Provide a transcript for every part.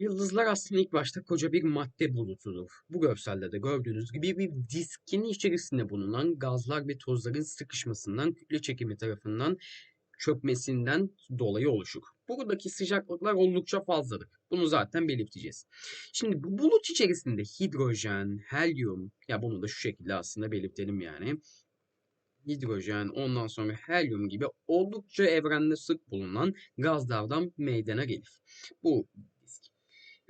Yıldızlar aslında ilk başta koca bir madde bulutudur. Bu görselde de gördüğünüz gibi bir diskin içerisinde bulunan gazlar ve tozların sıkışmasından, kütle çekimi tarafından çökmesinden dolayı oluşur. Buradaki sıcaklıklar oldukça fazladır. Bunu zaten belirteceğiz. Şimdi bu bulut içerisinde hidrojen, helyum, ya bunu da şu şekilde aslında belirtelim yani. Hidrojen, ondan sonra helyum gibi oldukça evrende sık bulunan gazlardan meydana gelir. Bu.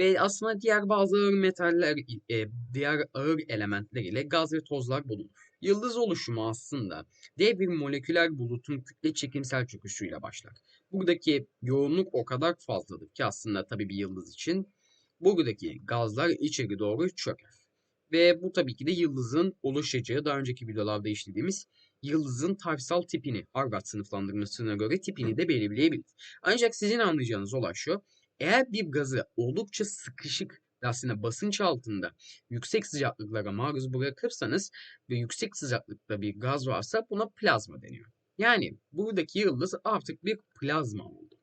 Ve aslında diğer bazı ağır metaller, e, diğer ağır elementler ile gaz ve tozlar bulunur. Yıldız oluşumu aslında dev bir moleküler bulutun kütle çekimsel çöküşüyle başlar. Buradaki yoğunluk o kadar fazladır ki aslında tabii bir yıldız için buradaki gazlar içeri doğru çöker. Ve bu tabii ki de yıldızın oluşacağı daha önceki videolarda işlediğimiz yıldızın tarihsel tipini Harvard sınıflandırmasına göre tipini de belirleyebilir. Ancak sizin anlayacağınız olay şu. Eğer bir gazı oldukça sıkışık aslında basınç altında yüksek sıcaklıklara maruz bırakırsanız ve yüksek sıcaklıkta bir gaz varsa buna plazma deniyor. Yani buradaki yıldız artık bir plazma oldu.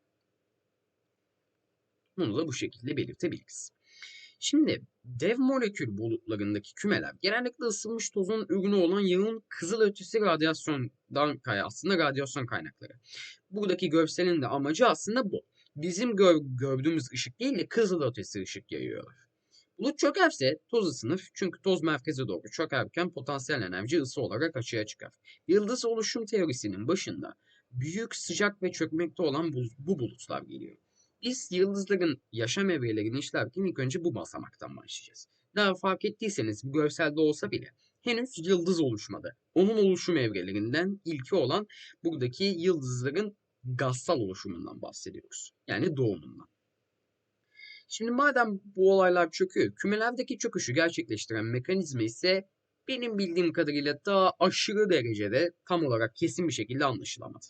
Bunu da bu şekilde belirtebiliriz. Şimdi dev molekül bulutlarındaki kümeler genellikle ısınmış tozun ürünü olan yağın kızılötesi radyasyondan kay aslında radyasyon kaynakları. Buradaki görselin de amacı aslında bu. Bizim gör, gördüğümüz ışık değil de kızılötesi ışık yayıyorlar. Bulut çökerse toz ısınır çünkü toz merkeze doğru çökerken potansiyel enerji ısı olarak açığa çıkar. Yıldız oluşum teorisinin başında büyük, sıcak ve çökmekte olan bu, bu bulutlar geliyor. Biz yıldızların yaşam evrelerini işlerken ilk önce bu basamaktan başlayacağız. Daha fark ettiyseniz bu görselde olsa bile henüz yıldız oluşmadı. Onun oluşum evrelerinden ilki olan buradaki yıldızların gazsal oluşumundan bahsediyoruz. Yani doğumundan. Şimdi madem bu olaylar çöküyor, kümelerdeki çöküşü gerçekleştiren mekanizma ise benim bildiğim kadarıyla daha aşırı derecede tam olarak kesin bir şekilde anlaşılamadı.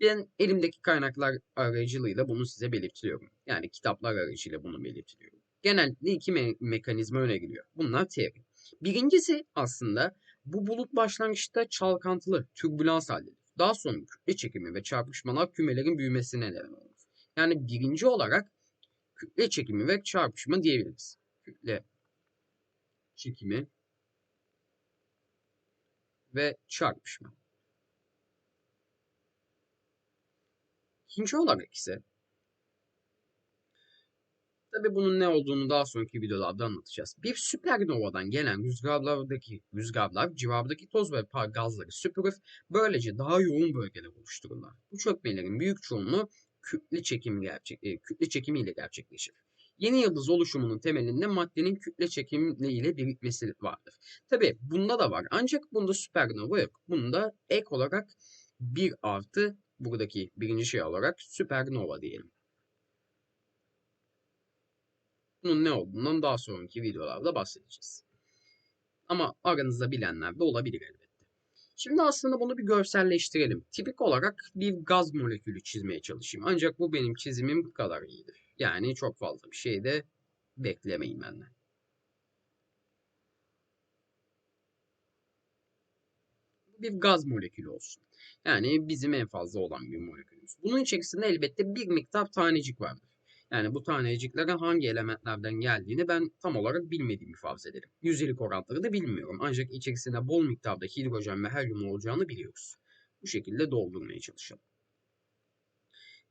Ben elimdeki kaynaklar aracılığıyla bunu size belirtiyorum. Yani kitaplar aracılığıyla bunu belirtiyorum. Genellikle iki me- mekanizma öne geliyor. Bunlar teori. Birincisi aslında bu bulut başlangıçta çalkantılı, türbülans haldedir. Daha sonra kütle çekimi ve çarpışmalar kümelerin büyümesine neden olur. Yani birinci olarak kütle çekimi ve çarpışma diyebiliriz. Kütle çekimi ve çarpışma. İkinci olarak ise Tabi bunun ne olduğunu daha sonraki videolarda anlatacağız. Bir süpernovadan gelen rüzgarlardaki rüzgarlar civardaki toz ve gazları süpürür. Böylece daha yoğun bölgeler oluştururlar. Bu çökmelerin büyük çoğunluğu kütle çekimi gerçek, e, kütle çekimiyle gerçekleşir. Yeni yıldız oluşumunun temelinde maddenin kütle çekimi ile birikmesi vardır. Tabi bunda da var ancak bunda süpernova yok. Bunda ek olarak 1 artı buradaki birinci şey olarak süpernova diyelim. Bunun ne olduğundan daha sonraki videolarda bahsedeceğiz. Ama aranızda bilenler de olabilir elbette. Şimdi aslında bunu bir görselleştirelim. Tipik olarak bir gaz molekülü çizmeye çalışayım. Ancak bu benim çizimim kadar iyidir. Yani çok fazla bir şey de beklemeyin benden. Bir gaz molekülü olsun. Yani bizim en fazla olan bir molekülümüz. Bunun içerisinde elbette bir miktar tanecik vardır. Yani bu taneciklerin hangi elementlerden geldiğini ben tam olarak bilmediğimi farz ederim. Yüzdelik oranları da bilmiyorum. Ancak içerisinde bol miktarda hidrojen ve helyum olacağını biliyoruz. Bu şekilde doldurmaya çalışalım.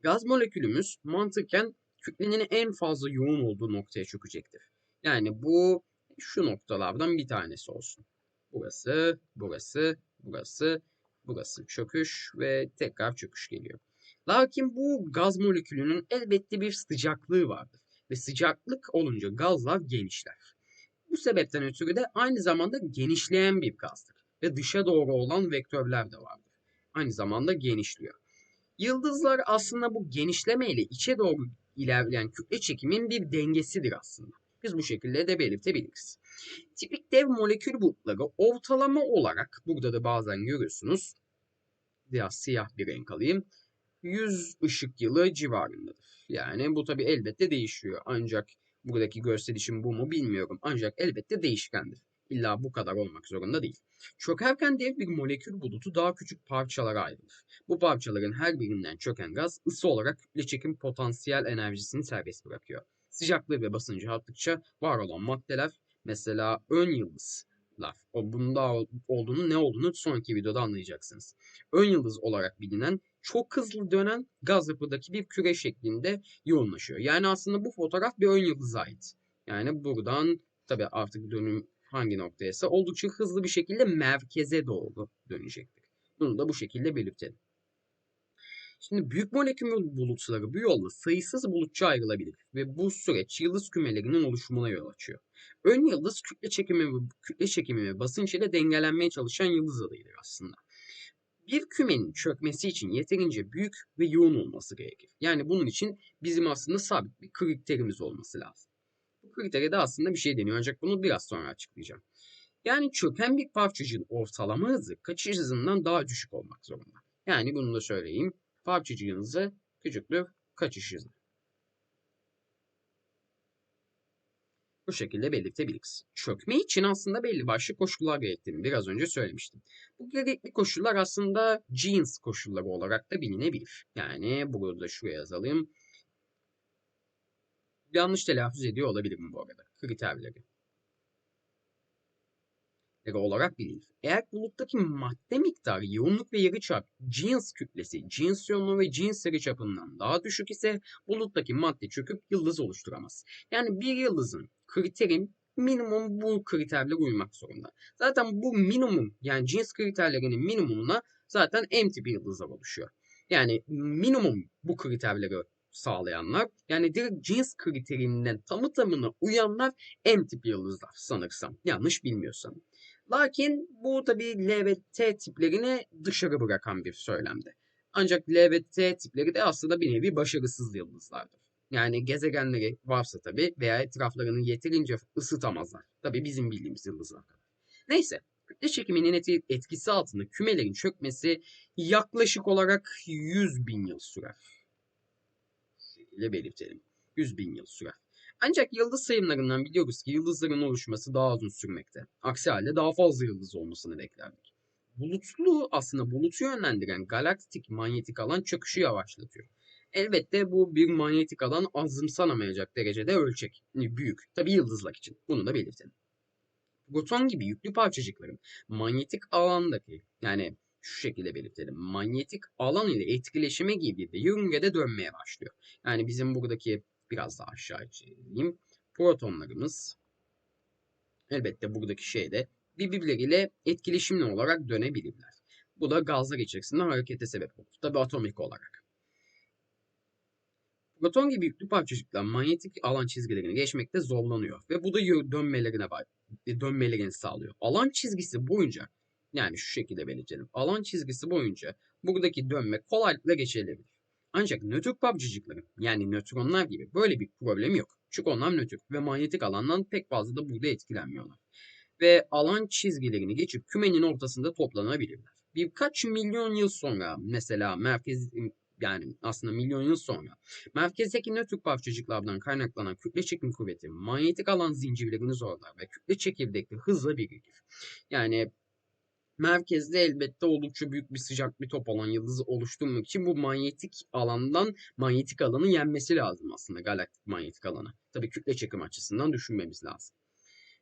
Gaz molekülümüz mantıken kütlenin en fazla yoğun olduğu noktaya çökecektir. Yani bu şu noktalardan bir tanesi olsun. Burası, burası, burası, burası çöküş ve tekrar çöküş geliyor. Lakin bu gaz molekülünün elbette bir sıcaklığı vardır ve sıcaklık olunca gazlar genişler. Bu sebepten ötürü de aynı zamanda genişleyen bir gazdır ve dışa doğru olan vektörler de vardır. Aynı zamanda genişliyor. Yıldızlar aslında bu genişleme ile içe doğru ilerleyen kütle çekimin bir dengesidir aslında. Biz bu şekilde de belirtebiliriz. Tipik dev molekül bulutları ortalama olarak burada da bazen görüyorsunuz. Biraz siyah bir renk alayım. 100 ışık yılı civarındadır. Yani bu tabi elbette değişiyor. Ancak buradaki gösterişim bu mu bilmiyorum. Ancak elbette değişkendir. İlla bu kadar olmak zorunda değil. Çökerken dev bir molekül bulutu daha küçük parçalara ayrılır. Bu parçaların her birinden çöken gaz ısı olarak kütle çekim potansiyel enerjisini serbest bırakıyor. Sıcaklığı ve basıncı arttıkça var olan maddeler mesela ön yıldızlar. O bunda olduğunu ne olduğunu sonraki videoda anlayacaksınız. Ön yıldız olarak bilinen çok hızlı dönen gaz yapıdaki bir küre şeklinde yoğunlaşıyor. Yani aslında bu fotoğraf bir ön yıldıza ait. Yani buradan tabi artık dönüm hangi noktaysa oldukça hızlı bir şekilde merkeze doğru dönecektir. Bunu da bu şekilde belirtelim. Şimdi büyük molekül bulutları bu yolla sayısız bulutça ayrılabilir ve bu süreç yıldız kümelerinin oluşumuna yol açıyor. Ön yıldız kütle çekimi ve, kütle çekimi ve basınç ile dengelenmeye çalışan yıldız adıydır aslında. Bir kümenin çökmesi için yeterince büyük ve yoğun olması gerekir. Yani bunun için bizim aslında sabit bir kriterimiz olması lazım. Bu kritere de aslında bir şey deniyor ancak bunu biraz sonra açıklayacağım. Yani çöken bir parçacığın ortalama hızı kaçış hızından daha düşük olmak zorunda. Yani bunu da söyleyeyim. Parçacığın hızı küçüktür kaçış hızı. Bu şekilde belirtebiliriz. Çökme için aslında belli başlı koşullar gerektiğini biraz önce söylemiştim. Bu gerekli koşullar aslında Jeans koşulları olarak da bilinebilir. Yani burada şuraya yazalım. Yanlış telaffuz ediyor olabilirim bu arada. Kriterleri olarak bilinir. Eğer buluttaki madde miktarı yoğunluk ve yarıçap cins kütlesi, cins yoğunluğu ve cins yarıçapından daha düşük ise buluttaki madde çöküp yıldız oluşturamaz. Yani bir yıldızın kriterin minimum bu kriterlere uymak zorunda. Zaten bu minimum yani cins kriterlerinin minimumuna zaten M tipi yıldızlar oluşuyor. Yani minimum bu kriterleri sağlayanlar yani direkt cins kriterinden tamı tamına uyanlar M tipi yıldızlar sanırsam. Yanlış bilmiyorsam. Lakin bu tabi L ve T tiplerini dışarı bırakan bir söylemde. Ancak L ve T tipleri de aslında bir nevi başarısız yıldızlardır. Yani gezegenleri varsa tabi veya etraflarını yeterince ısıtamazlar. Tabi bizim bildiğimiz yıldızlar kadar. Neyse kütle çekiminin etkisi altında kümelerin çökmesi yaklaşık olarak 100 bin yıl sürer. Şekilde belirtelim. 100 bin yıl sürer. Ancak yıldız sayımlarından biliyoruz ki yıldızların oluşması daha uzun sürmekte. Aksi halde daha fazla yıldız olmasını beklerdik. Bulutlu aslında bulutu yönlendiren galaktik manyetik alan çöküşü yavaşlatıyor. Elbette bu bir manyetik alan azımsanamayacak derecede ölçek. Büyük. Tabi yıldızlar için. Bunu da belirtelim. Proton gibi yüklü parçacıkların manyetik alandaki yani şu şekilde belirtelim. Manyetik alan ile etkileşime girdiğinde yörüngede dönmeye başlıyor. Yani bizim buradaki biraz daha aşağı çevireyim. Protonlarımız elbette buradaki şeyde birbirleriyle etkileşimli olarak dönebilirler. Bu da gazlar içerisinde harekete sebep olur. Tabi atomik olarak. Proton gibi yüklü parçacıklar manyetik alan çizgilerini geçmekte zorlanıyor ve bu da dönmelerine dönmelerini sağlıyor. Alan çizgisi boyunca yani şu şekilde belirtelim. Alan çizgisi boyunca buradaki dönme kolaylıkla geçilebilir. Ancak nötr parçacıkların yani nötronlar gibi böyle bir problem yok. Çünkü onlar nötr ve manyetik alandan pek fazla da burada etkilenmiyorlar. Ve alan çizgilerini geçip kümenin ortasında toplanabilirler. Birkaç milyon yıl sonra mesela merkez yani aslında milyon yıl sonra merkezdeki nötr parçacıklardan kaynaklanan kütle çekim kuvveti manyetik alan zincirlerini zorlar ve kütle çekirdekte hızla birikir. Yani merkezde elbette oldukça büyük bir sıcak bir top olan yıldızı oluşturmak için bu manyetik alandan manyetik alanı yenmesi lazım aslında galaktik manyetik alanı. Tabii kütle çekim açısından düşünmemiz lazım.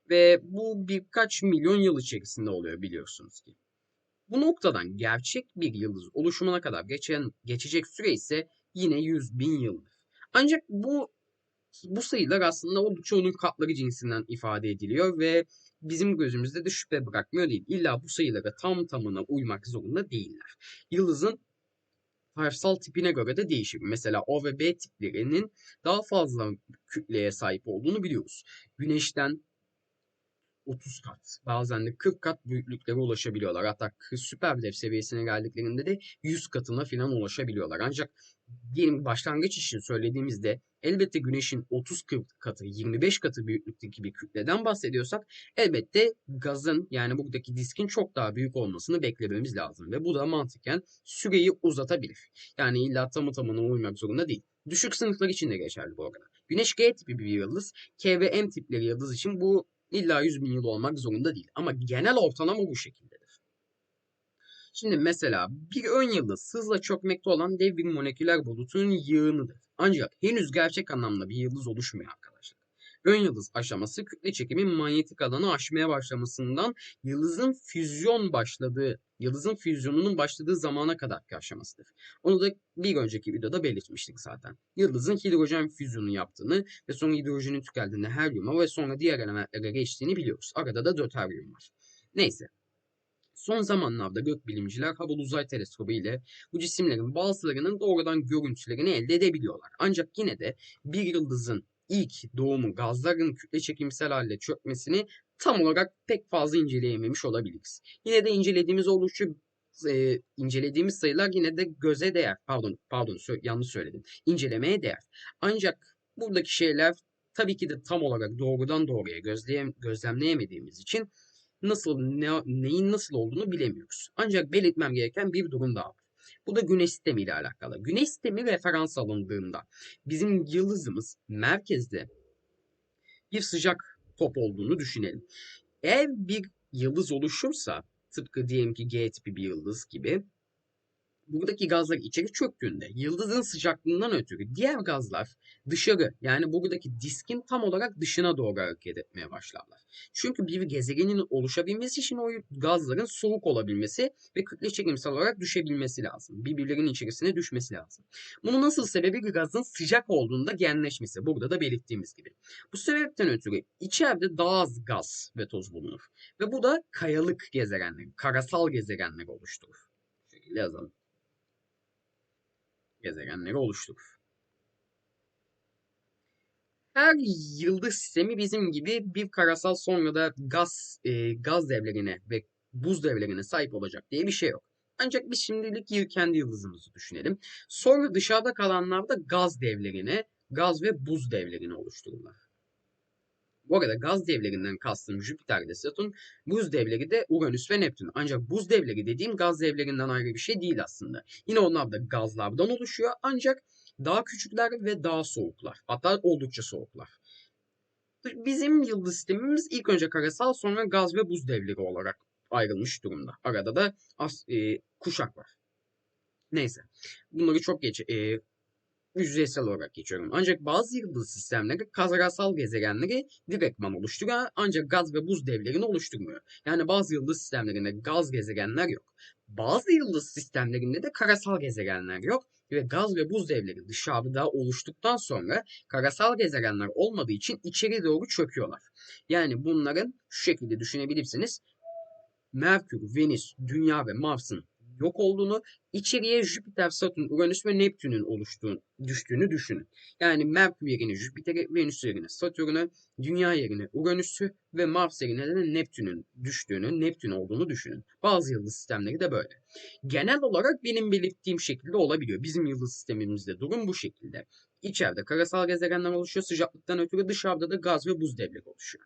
Ve bu birkaç milyon yıl içerisinde oluyor biliyorsunuz ki. Bu noktadan gerçek bir yıldız oluşumuna kadar geçen, geçecek süre ise yine 100 bin yıldır. Ancak bu bu sayılar aslında oldukça onun katları cinsinden ifade ediliyor ve bizim gözümüzde de şüphe bırakmıyor değil. İlla bu sayılara tam tamına uymak zorunda değiller. Yıldızın parçasal tipine göre de değişir. Mesela O ve B tiplerinin daha fazla kütleye sahip olduğunu biliyoruz. Güneşten 30 kat, bazen de 40 kat büyüklüklere ulaşabiliyorlar. Hatta süper dev seviyesine geldiklerinde de 100 katına falan ulaşabiliyorlar. Ancak diyelim başlangıç için söylediğimizde elbette güneşin 30 katı, 25 katı büyüklükteki bir kütleden bahsediyorsak elbette gazın yani buradaki diskin çok daha büyük olmasını beklememiz lazım. Ve bu da mantıken süreyi uzatabilir. Yani illa tamı tamına uymak zorunda değil. Düşük sınıflar için de geçerli bu arada. Güneş G tipi bir yıldız, K ve M tipleri yıldız için bu illa 100 bin yıl olmak zorunda değil. Ama genel ortalama bu şekildedir. Şimdi mesela bir ön yıldız hızla çökmekte olan dev bir moleküler bulutun yığınıdır. Ancak henüz gerçek anlamda bir yıldız oluşmuyor arkadaşlar. Ön yıldız aşaması kütle çekimin manyetik alanı aşmaya başlamasından yıldızın füzyon başladığı, yıldızın füzyonunun başladığı zamana kadarki aşamasıdır. Onu da bir önceki videoda belirtmiştik zaten. Yıldızın hidrojen füzyonu yaptığını ve sonra hidrojenin tükendiğini helyuma ve sonra diğer elementlere geçtiğini biliyoruz. Arada da döteryum var. Neyse. Son zamanlarda gökbilimciler Hubble Uzay Teleskobu ile bu cisimlerin bazılarının doğrudan görüntülerini elde edebiliyorlar. Ancak yine de bir yıldızın ilk doğumu gazların kütle çekimsel halde çökmesini tam olarak pek fazla inceleyememiş olabiliriz. Yine de incelediğimiz oldukça e, incelediğimiz sayılar yine de göze değer. Pardon, pardon sö- yanlış söyledim. İncelemeye değer. Ancak buradaki şeyler tabii ki de tam olarak doğrudan doğruya gözleyem gözlemleyemediğimiz için nasıl ne, neyin nasıl olduğunu bilemiyoruz. Ancak belirtmem gereken bir durum daha var. Bu da güneş sistemi ile alakalı. Güneş sistemi referans alındığında bizim yıldızımız merkezde bir sıcak top olduğunu düşünelim. Eğer bir yıldız oluşursa tıpkı diyelim ki G tipi bir yıldız gibi buradaki gazlar içeri çöktüğünde yıldızın sıcaklığından ötürü diğer gazlar dışarı yani buradaki diskin tam olarak dışına doğru hareket etmeye başlarlar. Çünkü bir gezegenin oluşabilmesi için o gazların soğuk olabilmesi ve kütle çekimsel olarak düşebilmesi lazım. Birbirlerinin içerisine düşmesi lazım. Bunun nasıl sebebi gazın sıcak olduğunda genleşmesi. Burada da belirttiğimiz gibi. Bu sebepten ötürü içeride daha az gaz ve toz bulunur. Ve bu da kayalık gezegenler, karasal gezegenler oluşturur. Bu yazalım gezegenleri oluşturur. Her yıldız sistemi bizim gibi bir karasal sonra da gaz e, gaz devlerine ve buz devlerine sahip olacak diye bir şey yok. Ancak biz şimdilik kendi yıldızımızı düşünelim. Sonra dışarıda kalanlar da gaz devlerine, gaz ve buz devlerini oluştururlar. Bu arada gaz devlerinden kastım Jüpiter ve Satürn, buz devleri de Uranüs ve Neptün. Ancak buz devleri dediğim gaz devlerinden ayrı bir şey değil aslında. Yine onlar da gazlardan oluşuyor ancak daha küçükler ve daha soğuklar. Hatta oldukça soğuklar. Bizim yıldız sistemimiz ilk önce karasal sonra gaz ve buz devleri olarak ayrılmış durumda. Arada da as, e, kuşak var. Neyse. Bunları çok geç e, yüzeysel olarak geçiyorum. Ancak bazı yıldız sistemleri karasal gezegenleri direktman oluşturuyor ancak gaz ve buz devlerini oluşturmuyor. Yani bazı yıldız sistemlerinde gaz gezegenler yok. Bazı yıldız sistemlerinde de karasal gezegenler yok ve gaz ve buz devleri dışarıda oluştuktan sonra karasal gezegenler olmadığı için içeri doğru çöküyorlar. Yani bunların şu şekilde düşünebilirsiniz. Merkür, Venüs, Dünya ve Mars'ın yok olduğunu, içeriye Jüpiter, Satürn, Uranüs ve Neptün'ün oluştuğunu, düştüğünü düşünün. Yani Merkür yerine Jüpiter'i, Venüs yerine Satürn'ü, Dünya yerine Uranüs'ü ve Mars yerine de Neptün'ün düştüğünü, Neptün olduğunu düşünün. Bazı yıldız sistemleri de böyle. Genel olarak benim belirttiğim şekilde olabiliyor. Bizim yıldız sistemimizde durum bu şekilde. İçeride karasal gezegenler oluşuyor sıcaklıktan ötürü dışarıda da gaz ve buz devleri oluşuyor.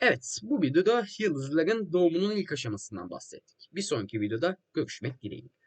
Evet, bu videoda yıldızların doğumunun ilk aşamasından bahsettik. Bir sonraki videoda görüşmek dileğiyle.